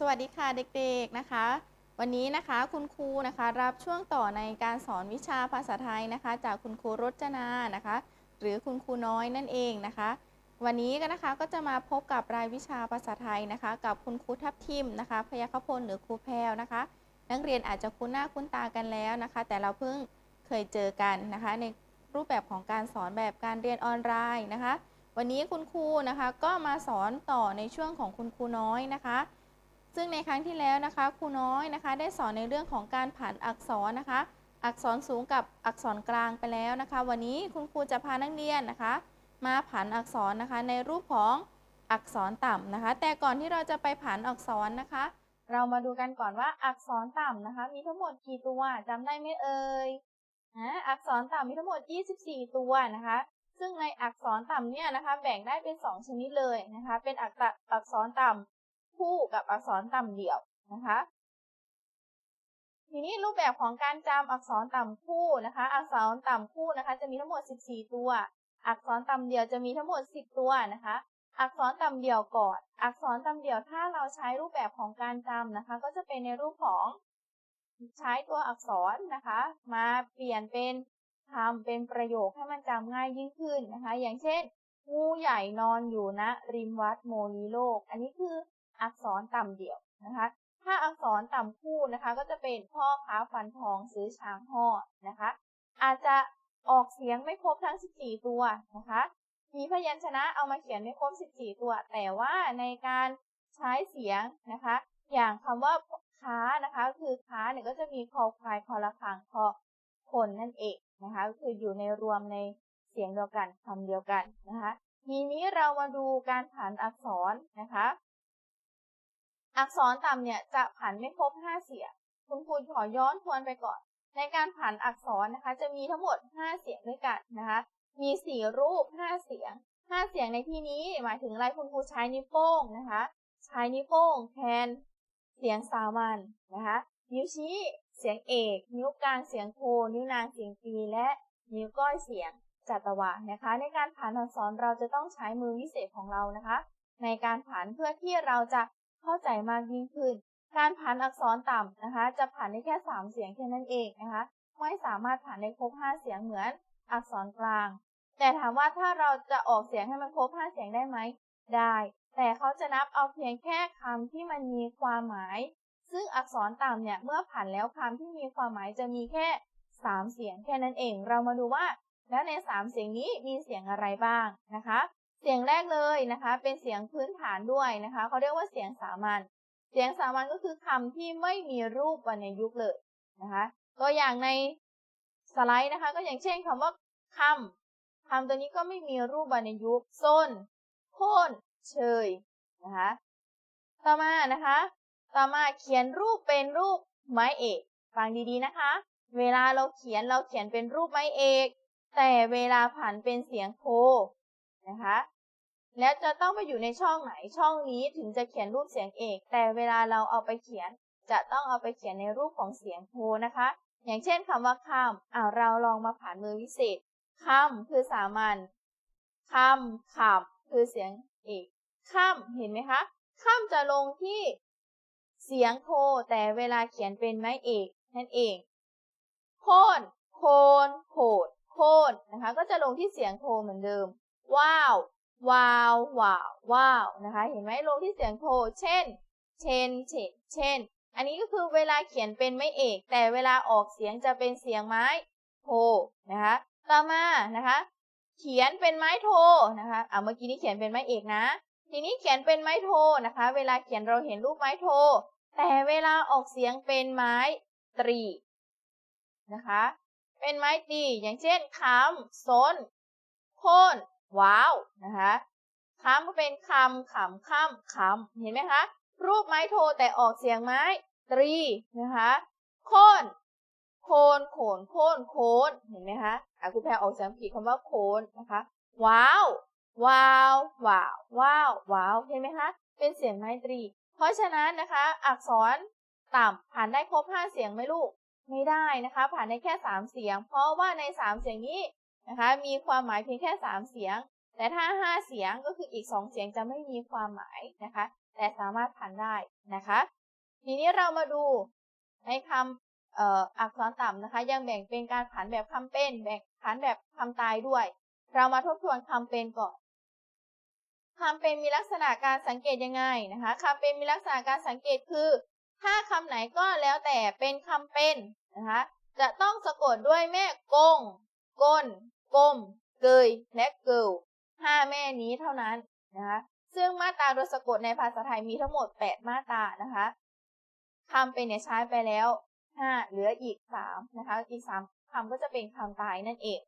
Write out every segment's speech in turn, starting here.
สวัสดีค่ะเด็กๆนะคะ วันนี้นะคะคุณครูนะคะรับช่วงต่อในการสอนวิชาภาษาไทยนะคะ จากคุณครูรจนานะคะ หรือคุณครูน้อยนั่นเองนะคะ วันนี้ก็นะคะก็จะมาพบกับรายวิชาภาษาไทยนะคะ กับคุณครูทับทิมนะคะพยาคพลหรือครูแพรวนะคะ นักเรียนอาจจะคุ้นหน้าคุ้นตากันแล้วนะคะ แต่เราเพิ่งเคยเจอกันนะคะ ในรูปแบบของการสอนแบบการเรียนออนไลน์นะคะ วันนี้คุณครูนะคะก็มาสอนต่อในช่วงของคุณครูน้อยนะคะ ซึ่งในครั้งที่แล้วนะคะครูน้อยนะคะ ได้สอนในเรื่องของการผันอักษรนะคะ อักษรสูงกับอักษรกลางไปแล้วนะคะ วันนี้คุณครูจะพานักเรียนนะคะ มาผันอักษรนะคะ ในรูปของอักษรต่ำนะคะ แต่ก่อนที่เราจะไปผันอักษรนะคะ เรามาดูกันก่อนว่าอักษรต่ำนะคะ มีทั้งหมดกี่ตัวจำได้ไหมเอ่ยนะอักษรต่ำมีทั้งหมด 24 ตัวนะคะ ซึ่งในอักษรต่ำเนี่ยนะคะ แบ่งได้เป็น 2 ชนิดเลยนะคะ เป็นอักษรอักษรต่ำ คู่กับอักษรต่ำเดี่ยวนะคะ ทีนี้รูปแบบของการจำอักษรต่ำคู่นะคะ อักษรต่ำคู่นะคะ จะมีทั้งหมด 14 ตัว อักษรต่ำเดี่ยวจะมีทั้งหมด 10 ตัวนะคะ อักษรต่ำเดี่ยวก่อน อักษรต่ำเดี่ยวถ้าเราใช้รูปแบบของการจำนะคะ ก็จะเป็นในรูปของใช้ตัวอักษรนะคะ มาเปลี่ยนเป็นคำเป็นประโยคให้มันจำง่ายยิ่งขึ้นนะคะ อย่างเช่นงูใหญ่นอนอยู่ณริมวัดโมลีโลก อันนี้คือ อักษรต่ำเดี่ยวนะคะ ถ้าอักษรต่ำคู่นะคะ ก็จะเป็นพ่อค้าฟันทองซื้อช้างห่อดนะคะ อาจจะออกเสียงไม่ครบทั้ง 14 ตัวนะคะ มีพยัญชนะเอามาเขียนไม่ครบ 14 ตัว แต่ว่าในการใช้เสียงนะคะ อย่างคำว่าค้านะคะ คือค้าเนี่ยก็จะมีคอควายคอละคังคอคนนั่นเองนะคะคืออยู่ในรวมในเสียงเดียวกันคำเดียวกันนะคะทีนี้เรามาดูการผันอักษรนะคะ อักษรต่ำเนี่ยจะผันไม่ครบ5เสียง คุณครูขอย้อนทวนไปก่อน ในการผันอักษรนะคะ จะมีทั้งหมด5เสียงด้วยกันนะคะ มี4รูป5เสียง5เสียงในที่นี้หมายถึงอะไรคุณครูใช้นิ้วโป้งนะคะ ใช้นิ้วโป้งแทนเสียงสามัญนะคะ นิ้วชี้เสียงเอก นิ้วกลางเสียงโทนิ้วนางเสียงปีและ นิ้วก้อยเสียงจัตวะนะคะ ในการผันอักษรเราจะต้องใช้มือวิเศษของเรานะคะ ในการผันเพื่อที่เราจะ เข้าใจมากยิ่งขึ้น การผันอักษรต่ำนะคะ จะผันได้แค่ 3 เสียงแค่นั้นเองนะคะ ไม่สามารถผันได้ครบ 5 เสียงเหมือนอักษรกลาง แต่ถามว่าถ้าเราจะออกเสียงให้มันครบ 5 เสียงได้ไหม ได้ แต่เขาจะนับเอาเพียงแค่คำที่มันมีความหมาย ซึ่งอักษรต่ำเนี่ยเมื่อผันแล้วคำที่มีความหมายจะมีแค่3 เสียงแค่นั้นเอง เรามาดูว่า แล้วใน 3 เสียงนี้มีเสียงอะไรบ้างนะคะ เสียงแรกเลยนะคะ เป็นเสียงพื้นฐานด้วยนะคะเขาเรียกว่าเสียงสามัญเสียงสามัญก็คือคำที่ไม่มีรูปวรรณยุกต์เลยนะคะตัวอย่างในสไลด์นะคะ ก็อย่างเช่นคำว่าคำคำตัวนี้ก็ไม่มีรูปวรรณยุกต์ส้นโค่นเชยนะคะต่อมานะคะ ต่อมาเขียนรูปเป็นรูปไม้เอกฟังดีๆนะคะ เวลาเราเขียนเราเขียนเป็นรูปไม้เอก แต่เวลาผันเป็นเสียงโท นะคะ แล้วจะต้องไปอยู่ในช่องไหนช่องนี้ถึงจะเขียนรูปเสียงเอก แต่เวลาเราเอาไปเขียน จะต้องเอาไปเขียนในรูปของเสียงโทนะคะ อย่างเช่นคำว่าคำอ่าเราลองมาผ่านมือวิเศษคำคือสามัญคำคำคือเสียงเอกคำเห็นไหมคะคำจะลงที่เสียงโทแต่เวลาเขียนเป็นไม้เอกนั่นเองโค่นโคนโขดโค่นนะคะ ก็จะลงที่เสียงโทเหมือนเดิม ว้าววาวว่าวว้าวนะคะ เห็นไหมลงที่เสียงโทเช่น เช่น เช่น เช่น อันนี้ก็คือเวลาเขียนเป็นไม้เอก แต่เวลาออกเสียงจะเป็นเสียงไม้โทนะคะ ต่อมานะคะ เขียนเป็นไม้โทนะคะอ่าเมื่อกี้นี้เขียนเป็นไม้เอกนะ ทีนี้เขียนเป็นไม้โทนะคะ เวลาเขียนเราเห็นรูปไม้โท แต่เวลาออกเสียงเป็นไม้ตรีนะคะ เป็นไม้ตีอย่างเช่นคำซนโค่น ว้าวนะคะคำก็เป็นคำขำค่ำคำเห็นไหมคะ รูปไม้โทแต่ออกเสียงไม้ตรีนะคะโค่นโคนโขนโค่นโคนเห็นไหมคะอะคุณแพรออกเสียงผิดคำว่าโคนนะคะว้าวว้าวว้าวว้าวว้าวเห็นไหมคะเป็นเสียงไม้ตรี เพราะฉะนั้นนะคะ อักษรต่ำผ่านได้ครบ 5 เสียงไหมลูก ไม่ได้นะคะ ผ่านได้แค่ 3 เสียง เพราะว่าใน 3 เสียงนี้ นะคะมีความหมายเพียงแค่ 3 เสียง แต่ถ้า 5 เสียงก็คืออีก 2 เสียงจะไม่มีความหมายนะคะ แต่สามารถผ่านได้นะคะ ทีนี้เรามาดูในคำอักษรต่ำนะคะ ยังแบ่งเป็นการผันแบบคำเป็นแบ่งผันแบบคำตายด้วย เรามาทบทวนคำเป็นก่อนคำเป็นมีลักษณะการสังเกตยังไงนะคะคำเป็นมีลักษณะการสังเกตคือ ถ้าคำไหนก็แล้วแต่เป็นคำเป็นนะคะจะต้องสะกดด้วยแม่กงก้น กลมเกย และเกิลห้าแม่นี้เท่านั้นนะคะซึ่งมาตราโดยสะกดในภาษาไทยมีทั้งหมด 8 มาตรานะคะคำเป็นเนี่ยใช้ไปแล้ว 5 เหลืออีก 3 นะคะ อีก 3คำก็จะเป็นคำตายนั่นเอง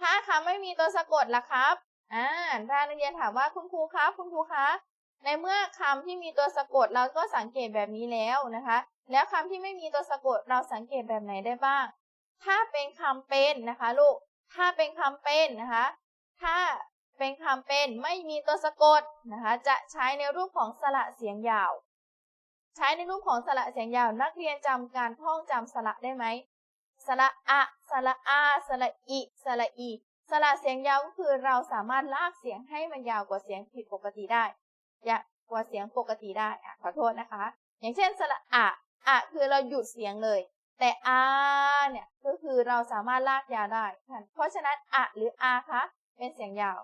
ถ้าคำไม่มีตัวสะกดล่ะครับ อ่าถ้านักเรียนถามว่าคุณครูครับ คุณครูคะ ในเมื่อคำที่มีตัวสะกดเราก็สังเกตแบบนี้แล้วนะคะ แล้วคำที่ไม่มีตัวสะกดเราสังเกตแบบไหนได้บ้าง ถ้าเป็นคำเป็นนะคะลูก ถ้าเป็นคำเป็นนะคะ ถ้าเป็นคำเป็นไม่มีตัวสะกดนะคะ จะใช้ในรูปของสระเสียงยาว ใช้ในรูปของสระเสียงยาว นักเรียนจำการท่องจำสระได้ไหมสระอะสระอาสระอิสระอีสระเสียงยาวก็คือเราสามารถลากเสียงให้มันยาวกว่าเสียงผิดปกติได้ยาวกว่าเสียงปกติได้อะขอโทษนะคะ อย่างเช่นสระอะอะคือเราหยุดเสียงเลย แต่อาเนี่ยก็คือเราสามารถลากยาวได้ เพราะฉะนั้นอะหรืออาคะเป็นเสียงยาว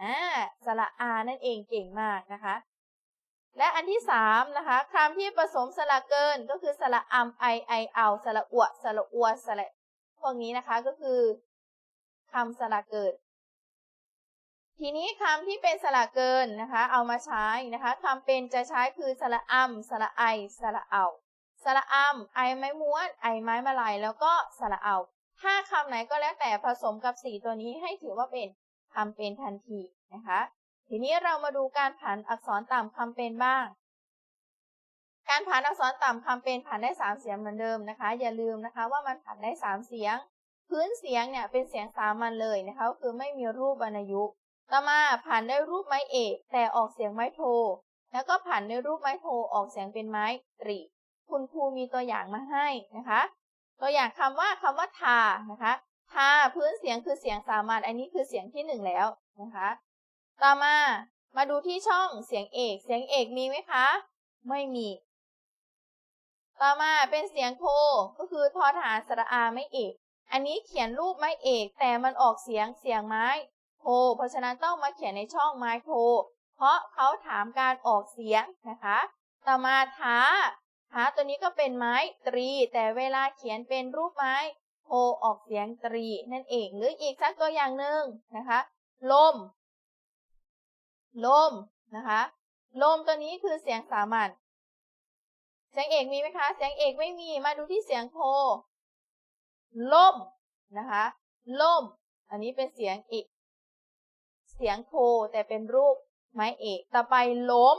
อ่าสระอานั่นเองเก่งมากนะคะ และอันที่สามนะคะคำที่ผสมสระเกินก็คือสระอัมไอไอเอาสระอวสระอวสระพวกนี้นะคะก็คือคำสระเกินทีนี้คำที่เป็นสระเกินนะคะ เอามาใช้นะคะคำเป็นจะใช้คือสระอัมสระไอสระเอา สระอัมไอไม้ม้วน ไอไม้มาลาย แล้วก็สระเอาถ้าคำไหนก็แล้วแต่ผสมกับสีตัวนี้ให้ถือว่าเป็นคำเป็นทันทีนะคะ ทีนี้เรามาดูการผันอักษรต่ำคำเป็นบ้าง การผันอักษรต่ำคำเป็นผันได้สามเสียงเหมือนเดิมนะคะ อย่าลืมนะคะว่ามันผันได้สามเสียง พื้นเสียงเนี่ยเป็นเสียงสามัญเลยนะคะคือไม่มีรูปวรรณยุกต์ต่อมาผันได้รูปไม้เอกแต่ออกเสียงไม้โท แล้วก็ผันด้วยรูปไม้โทออกเสียงเป็นไม้ตรี คุณครูมีตัวอย่างมาให้นะคะ ตัวอย่างคำว่าคำว่าทานะคะทาพื้นเสียงคือเสียงสามัญอันนี้คือเสียงที่หนึ่งแล้วนะคะ ต่อมามาดูที่ช่องเสียงเอก เสียงเอกมีไหมคะ ไม่มี ต่อมาเป็นเสียงโทก็คือทอทหารสระอาไม่เอก อันนี้เขียนรูปไม้เอก แต่มันออกเสียงเสียงไม้โทเพราะฉะนั้นต้องมาเขียนในช่องไม้โทเพราะเขาถามการออกเสียงนะคะ ต่อมาท้า ท้าตัวนี้ก็เป็นไม้ตรี แต่เวลาเขียนเป็นรูปไม้โทออกเสียงตรีนั่นเองหรืออีกสักตัวอย่างหนึ่งนะคะ ลม ลมนะคะ ลมตัวนี้คือเสียงสามัญเสียงเอกมีไหมคะ เสียงเอกไม่มีมาดูที่เสียงโทล่มนะคะลมอันนี้เป็นเสียงเอกเสียงโทแต่เป็นรูปไม้เอก ต่อไปล้ม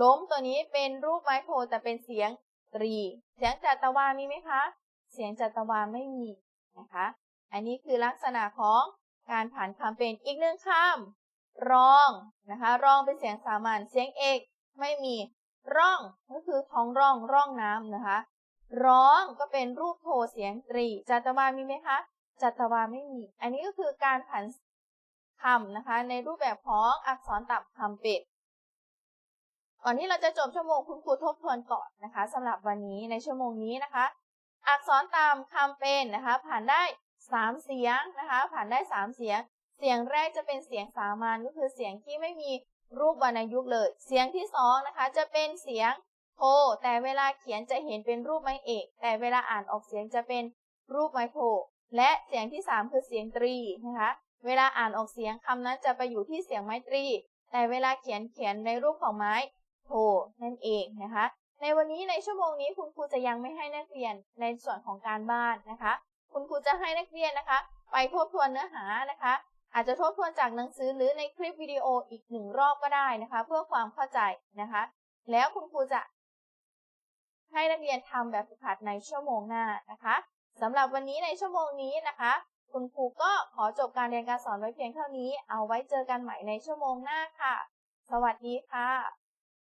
ล้มตัวนี้เป็นรูปไม้โทแต่เป็นเสียงตรี เสียงจัตวามีไหมคะ เสียงจัตวาไม่มีนะคะ อันนี้คือลักษณะของการผ่านคำเป็นอีกหนึ่งคำร้องนะคะร้องเป็นเสียงสามัญเสียงเอกไม่มีร่องก็คือท้องร่องร่องน้ำนะคะ ร้องก็เป็นรูปโทเสียงตรีจัตวามีไหมคะจัตวาไม่มี อันนี้ก็คือการผันคำนะคะ ในรูปแบบของอักษรต่ำคำเป็ด ก่อนที่เราจะจบชั่วโมงคุณครูทบทวนก่อนนะคะสำหรับวันนี้ในชั่วโมงนี้นะคะ อักษรต่ำคำเป็นนะคะ ผ่านได้สามเสียงนะคะ ผ่านได้สามเสียง เสียงแรกจะเป็นเสียงสามัญก็คือเสียงที่ไม่มีรูปวรรณยุกต์เลย เสียงที่สองนะคะจะเป็นเสียงโทแต่เวลาเขียนจะเห็นเป็นรูปไม้เอก แต่เวลาอ่านออกเสียงจะเป็นรูปไม้โทและเสียงที่สามคือเสียงตรีนะคะ เวลาอ่านออกเสียงคำนั้นจะไปอยู่ที่เสียงไม้ตรี แต่เวลาเขียนเขียนในรูปของไม้ โทนั่นเองนะคะ ในวันนี้ในชั่วโมงนี้คุณครูจะยังไม่ให้นักเรียนในส่วนของการบ้านนะคะ คุณครูจะให้นักเรียนนะคะ ไปทบทวนเนื้อหานะคะ อาจจะทบทวนจากหนังสือหรือในคลิปวิดีโออีกหนึ่งรอบก็ได้นะคะ เพื่อความเข้าใจนะคะ แล้วคุณครูจะ ให้นักเรียนทำแบบฝึกหัดในชั่วโมงหน้านะคะสำหรับวันนี้ในชั่วโมงนี้นะคะ คุณครูก็ขอจบการเรียนการสอนไว้เพียงเท่านี้ เอาไว้เจอกันใหม่ในชั่วโมงหน้าค่ะ สวัสดีค่ะ